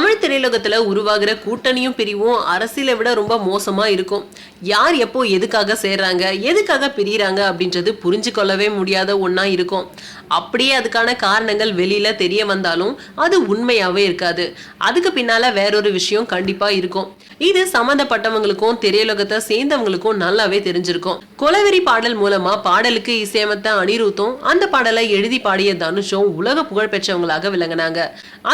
தமிழ் திரையுலகத்துல உருவாகிற கூட்டணியும் பிரிவும் அரசியலை விட ரொம்ப மோசமா இருக்கும். யார் எப்போ எதுக்காக சேர்றாங்க எதுக்காக பிரியறாங்க அப்படின்றது புரிஞ்சு கொள்ளவே முடியாத ஒன்னா இருக்கும். அப்படியே அதுக்கான காரணங்கள் வெளியில தெரிய வந்தாலும் அது உண்மையாவே இருக்காது. அதுக்கு பின்னால வேறொரு விஷயம் கண்டிப்பா இருக்கும். இது சம்பந்தப்பட்டவங்களுக்கும் திரையுலகத்தை சேர்ந்தவங்களுக்கும் நல்லாவே தெரிஞ்சிருக்கும். கொலவெறி பாடல் மூலமா பாடலுக்கு இசையமைத்த அனிருத்தும் அந்த பாடலை எழுதி பாடிய தனுஷும் உலக புகழ் பெற்றவங்களாக விளங்கினாங்க.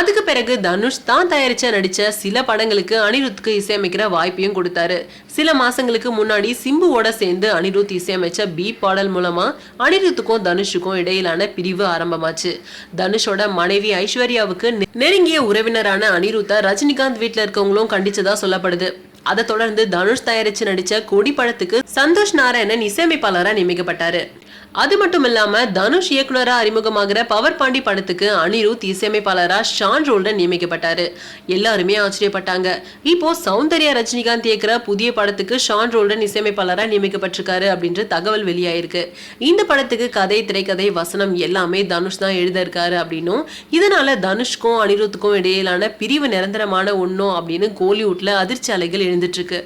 அதுக்கு பிறகு தனுஷ் தான் தயாரிச்ச நடிச்ச சில படங்களுக்கு அனிருத்துக்கு இசையமைக்கிற வாய்ப்பையும் கொடுத்தாரு. சில மாசங்களுக்கு முன்னாடி சிம்புவோட சேர்ந்து அனிருத் இசையமைச்ச பி பாடல் மூலமா அனிருத்துக்கும் தனுஷுக்கும் இடையிலான பிரிவு ஆரம்பமாச்சு. தனுஷோட மனைவி ஐஸ்வர்யாவுக்கு நெருங்கிய உறவினரான அனிருத்தை ரஜினிகாந்த் வீட்ல இருக்கவங்களும் கண்டிச்சதா சொல்லப்படுது. அதை தொடர்ந்து தனுஷ் தயாரிச்சு நடிச்ச கொடி படத்துக்கு சந்தோஷ் நாராயணன் இசையமைப்பாளரா நியமிக்கப்பட்டாரு. அது மட்டும் இல்லாம தனுஷ் இயக்குனரா அறிமுகமாகிற பவர் பாண்டி படத்துக்கு அனிருத் இசையமைப்பாளரா ஷான் ரோல்டன் நியமிக்கப்பட்டாரு. எல்லாருமே ஆச்சரியப்பட்டாங்க. இப்போ சௌந்தர்யா ரஜினிகாந்த் இயக்குற புதிய படத்துக்கு ஷான் ரோல்டன் இசையமைப்பாளரா நியமிக்கப்பட்டிருக்காரு அப்படின்ற தகவல் வெளியாயிருக்கு. இந்த படத்துக்கு கதை திரைக்கதை வசனம் எல்லாமே தனுஷ் தான் எழுத இருக்காரு அப்படின்னும் இதனால தனுஷ்க்கும் அனிருத்துக்கும் இடையிலான பிரிவு நிரந்தரமான ஒன்றும் அப்படின்னு கோலிவுட்ல அதிர்ச்சி அலைகள் எழுந்துட்டு இருக்கு.